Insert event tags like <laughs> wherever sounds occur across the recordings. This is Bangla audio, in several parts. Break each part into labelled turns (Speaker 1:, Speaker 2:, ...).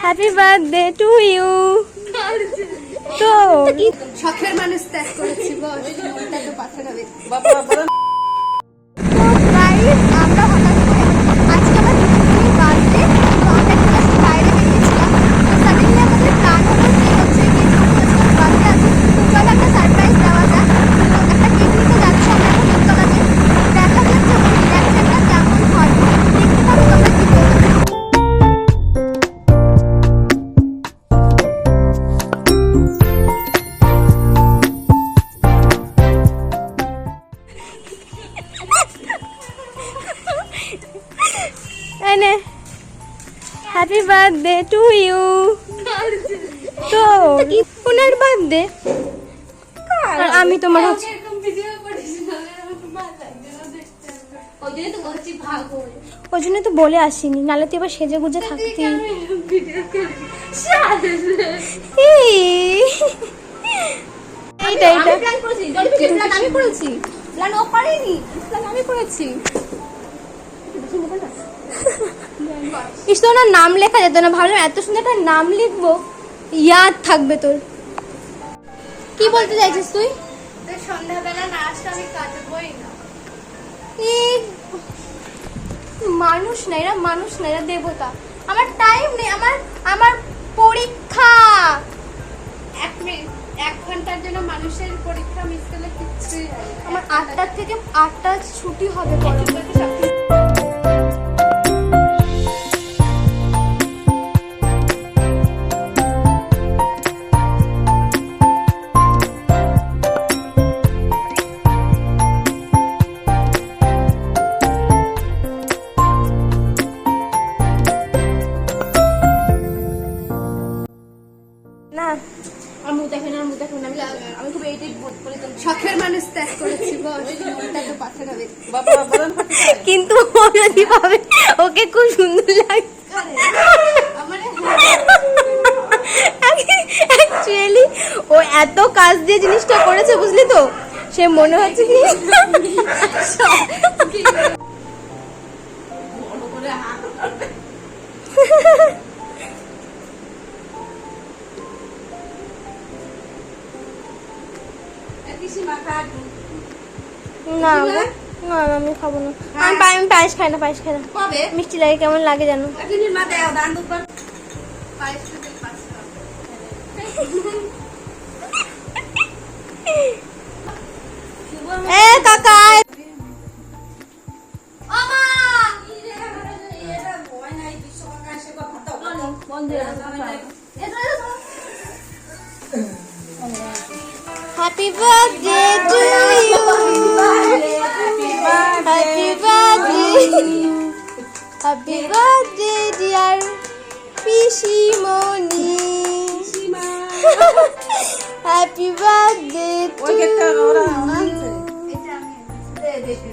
Speaker 1: হ্যাপি বার্থডে টু ইউ তো
Speaker 2: শখের মানুষ ত্যাগ করেছি বস। মনটা তো পাথর হবে
Speaker 1: এনে হ্যাপি বার্থডে টু ইউ তো ওনার বার্থডে আমি তোমার হচ্ছে
Speaker 2: ওই জন্য তো
Speaker 1: বলে আসিনি নালে তুই এবার সেজে গুজে থাকতি।
Speaker 2: আমি করেছি
Speaker 1: ইস ওনার নাম লেখা যেত না। ভাবলাম এত সুন্দর একটা নাম লিখব ইয়াদ থাকবে তোর। কি বলতে চাইছিস তুই?
Speaker 2: সন্ধ্যাবেলা নাচটা আমি কাটবই না।
Speaker 1: মানুষ না এরা মানুষ না এরা দেবতা। আমার টাইম নেই আমার আমার পরীক্ষা।
Speaker 2: এক মিনিট এক ঘণ্টার জন্য মানুষের পরীক্ষা মিস করলে কিচ্ছুই
Speaker 1: আমার আটটা থেকে আটটা ছুটি হবে পরে
Speaker 2: আর দেখেন আর দেখেন আমি আমি খুব এইটাই বোধ করি শখের মানুষ ত্যাগ করেছি বস। মনটা তো পাথর হবে।
Speaker 1: কিন্তু ও যদি পাবে ওকে খুব সুন্দর লাগে। অ্যাকচুয়ালি ও এত কাজ দিয়ে জিনিসটা করেছে বুঝলি তো? সে মনে হচ্ছে কি? <laughs> না না, আমি খাব না। আমি পা- আমি পায়েস খাই না পায়েস খাই না। মিষ্টি লাগে কেমন লাগে জানো?
Speaker 2: একদিন মা দেয় দান দুবার পায়েস। <laughs>
Speaker 1: হ্যাপি বার্থডে টু
Speaker 2: এটা আমি দে দেখে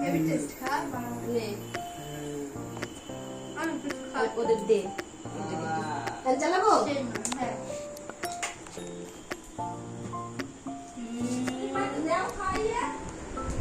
Speaker 2: হেভি টেস্ট খা নে আমি একটু খাই
Speaker 3: ওদের দে চালাবো